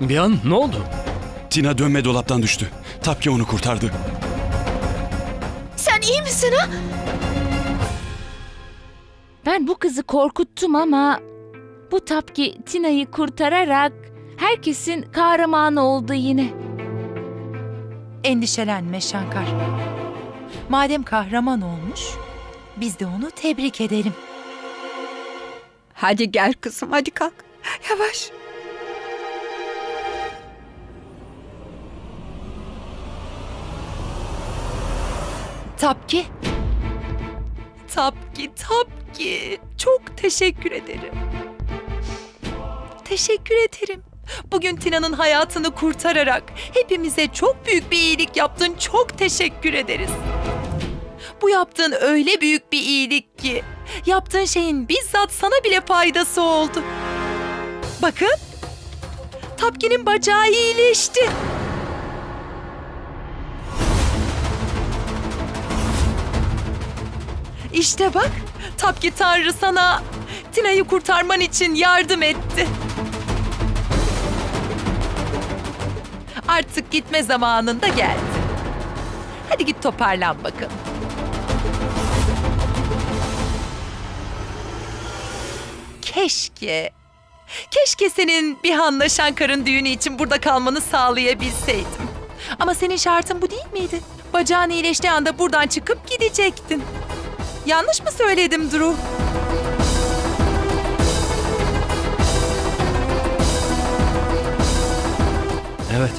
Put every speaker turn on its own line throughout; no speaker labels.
Bir an ne oldu?
Tina dönme dolaptan düştü. Tapki onu kurtardı.
Sen iyi misin ha?
Ben bu kızı korkuttum ama bu Tapki Tina'yı kurtararak herkesin kahramanı oldu yine.
Endişelenme Şankar. Madem kahraman olmuş, biz de onu tebrik edelim.
Hadi gel kızım hadi kalk. Yavaş.
Tapki. Tapki, Tapki. Çok teşekkür ederim. Teşekkür ederim. Bugün Tina'nın hayatını kurtararak hepimize çok büyük bir iyilik yaptın. Çok teşekkür ederiz. Bu yaptığın öyle büyük bir iyilik ki yaptığın şeyin bizzat sana bile faydası oldu. Bakın. Tapki'nin bacağı iyileşti. İşte bak, Tapki Tanrı sana Tina'yı kurtarman için yardım etti. Artık gitme zamanında geldi. Hadi git toparlan bakalım. Keşke, keşke senin Bihan'la Şankar'ın düğünü için burada kalmanı sağlayabilseydim. Ama senin şartın bu değil miydi? Bacağın iyileştiği anda buradan çıkıp gidecektin. Yanlış mı söyledim Drew?
Evet.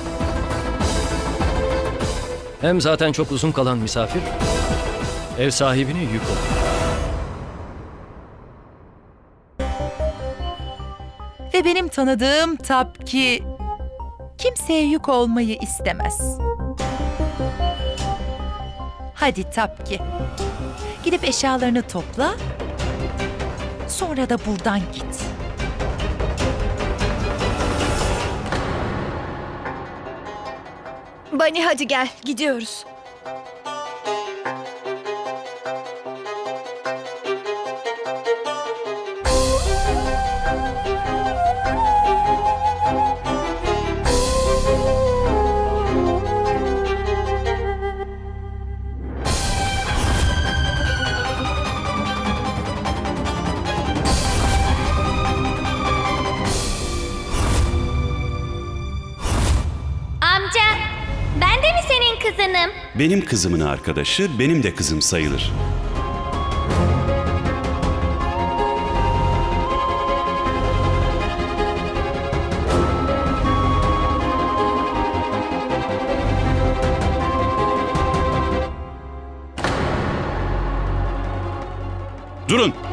Hem zaten çok uzun kalan misafir ev sahibine yük olur.
Ve benim tanıdığım Tapki kimseye yük olmayı istemez. Hadi Tapki. Gidip eşyalarını topla. Sonra da buradan git.
Bani hadi gel gidiyoruz.
De mi senin kızınım?
Benim kızımın arkadaşı benim de kızım sayılır. Durun!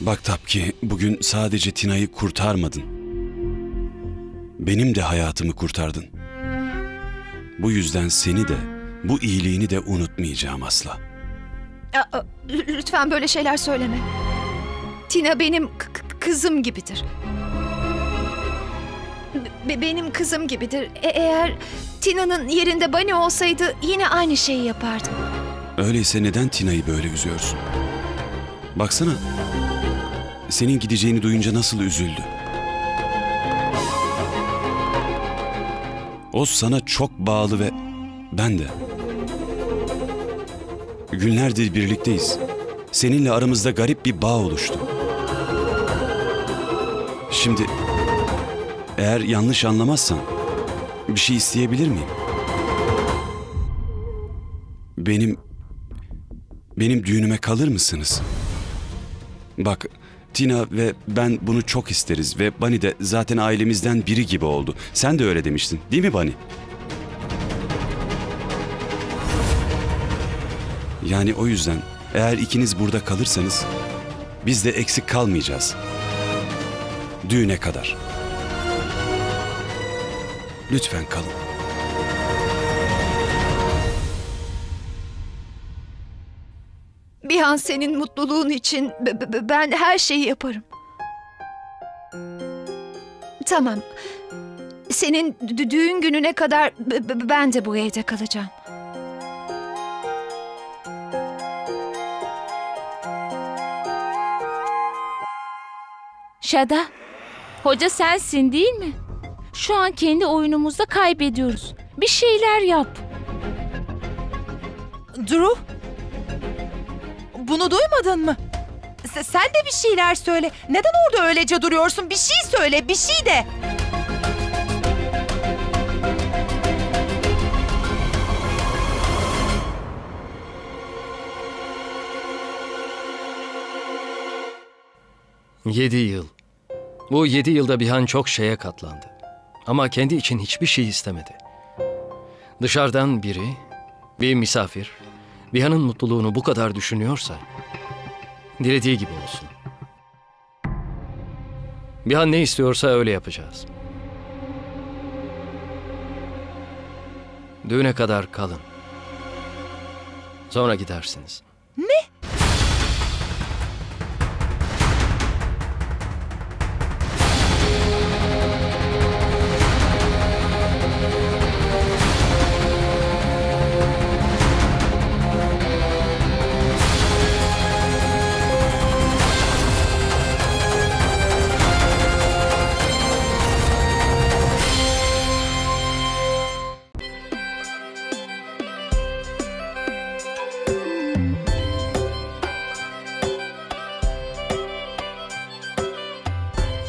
Bak Tapki, bugün sadece Tina'yı kurtarmadın. Benim de hayatımı kurtardın. Bu yüzden seni de, bu iyiliğini de unutmayacağım asla.
Aa, l- lütfen böyle şeyler söyleme. Tina benim kızım gibidir. Be- benim kızım gibidir. E- eğer Tina'nın yerinde Bani olsaydı yine aynı şeyi yapardım.
Öyleyse neden Tina'yı böyle üzüyorsun? Baksana, senin gideceğini duyunca nasıl üzüldü. O sana çok bağlı ve ben de. Günlerdir birlikteyiz. Seninle aramızda garip bir bağ oluştu. Şimdi eğer yanlış anlamazsan bir şey isteyebilir miyim? Benim benim düğünüme kalır mısınız? Bak Tina ve ben bunu çok isteriz ve Bunny de zaten ailemizden biri gibi oldu. Sen de öyle demiştin değil mi Bunny? Yani o yüzden eğer ikiniz burada kalırsanız biz de eksik kalmayacağız. Düğüne kadar. Lütfen kalın.
Bir an senin mutluluğun için b- b- ben her şeyi yaparım. Tamam. Senin dü- düğün gününe kadar b- b- ben de bu evde kalacağım.
Şada, hoca sensin değil mi? Şu an kendi oyunumuzda kaybediyoruz. Bir şeyler yap.
Drew? Bunu duymadın mı? Se- sen de bir şeyler söyle. Neden orada öylece duruyorsun? Bir şey söyle, bir şey de.
Yedi yıl. Bu yedi yılda Bihan çok şeye katlandı. Ama kendi için hiçbir şey istemedi. Dışarıdan biri, bir misafir, Bihan'ın mutluluğunu bu kadar düşünüyorsa, dilediği gibi olsun. Bihan ne istiyorsa öyle yapacağız. Düğüne kadar kalın. Sonra gidersiniz.